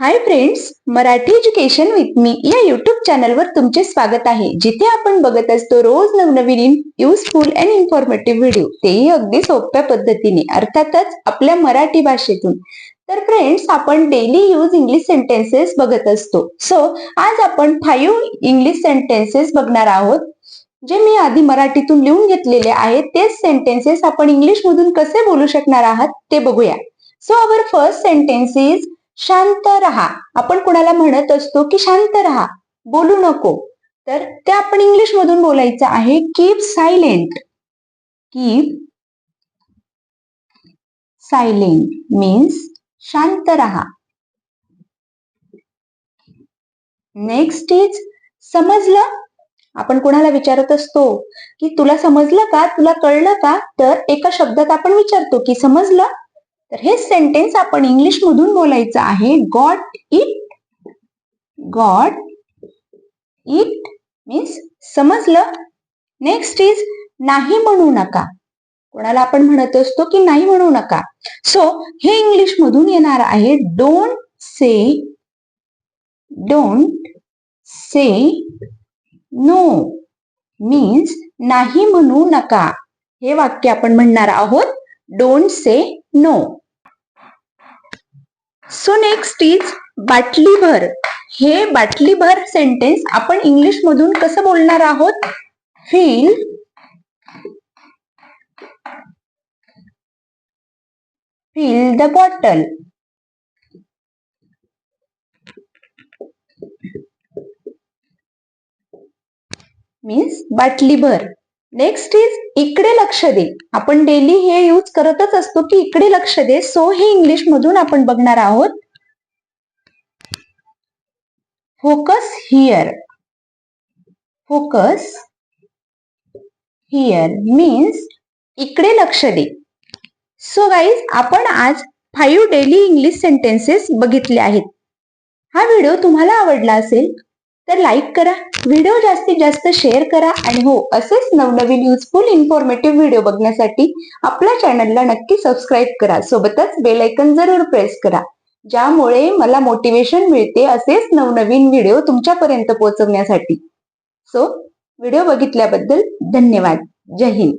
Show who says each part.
Speaker 1: Hi friends Marathi education with me या YouTube चॅनलवर तुमचे स्वागत आहे. जिथे आपण बघत असतो रोज नवनवीन युजफुल अँड इन्फॉर्मेटिव्ह व्हिडिओ तेही अगदी सोप्या पद्धतीने अर्थातच आपल्या मराठी भाषेतून. तर फ्रेंड्स आपण डेली यूज इंग्लिश सेंटेन्सेस बघत असतो. सो आज आपण फाईव्ह इंग्लिश सेंटेन्सेस बघणार आहोत. जे मी आधी मराठीतून लिहून घेतलेले आहेत तेच सेंटेन्सेस आपण इंग्लिशमधून कसे बोलू शकणार आहात ते बघूया. So our first sentence is शांत रहा. आपण कुणाला म्हणत असतो की शांत रहा. बोलू नको. तर ते आपण इंग्लिश मधून बोलायचं आहे. Keep silent keep silent means शांत रहा. नेक्स्ट इज समजलं? आपण कोणाला विचारत असतो की तुला समजलं का? तुला कळलं का? तर एका शब्दात आपण विचारतो की समजलं? तर हे सेंटेन्स आपण इंग्लिश मधून बोलायचं आहे. Got it got it means समजलं? नेक्स्ट इज नाही म्हणू नका. कोणाला आपण म्हणत असतो की नाही म्हणू नका. सो हे इंग्लिश मधून येणार आहे. Don't say don't say no means नाही म्हणू नका. हे वाक्य आपण म्हणणार आहोत. Don't say no so next is बाटलीभर. हे बाटलीभर सेंटेन्स आपण इंग्लिश मधून कसं बोलणार आहोत? Fill fill the bottle means बाटलीभर. Next is इकडे लक्ष दे. आपण डेली हे यूज करतच असतो की इकडे लक्ष दे. सो हे इंग्लिश मधून आपण बघणार आहोत. Focus here focus here means इकडे लक्ष दे. सो गाईज आपण आज फाईव्ह डेली इंग्लिश सेंटेन्सेस बघितले आहेत. हा व्हिडिओ तुम्हाला आवडला असेल तर लाईक करा व्हिडिओ जास्तीत जास्त शेअर करा आणि हो असेच नवनवीन युजफुल इन्फॉर्मेटिव्ह व्हिडिओ बघण्यासाठी आपल्या चॅनलला नक्की सबस्क्राईब करा. सोबतच बेलायकन जरूर प्रेस करा. ज्यामुळे मला मोटिवेशन मिळते असेच नवनवीन व्हिडिओ तुमच्यापर्यंत पोहोचवण्यासाठी. सो व्हिडिओ बघितल्याबद्दल धन्यवाद. जय हिंद.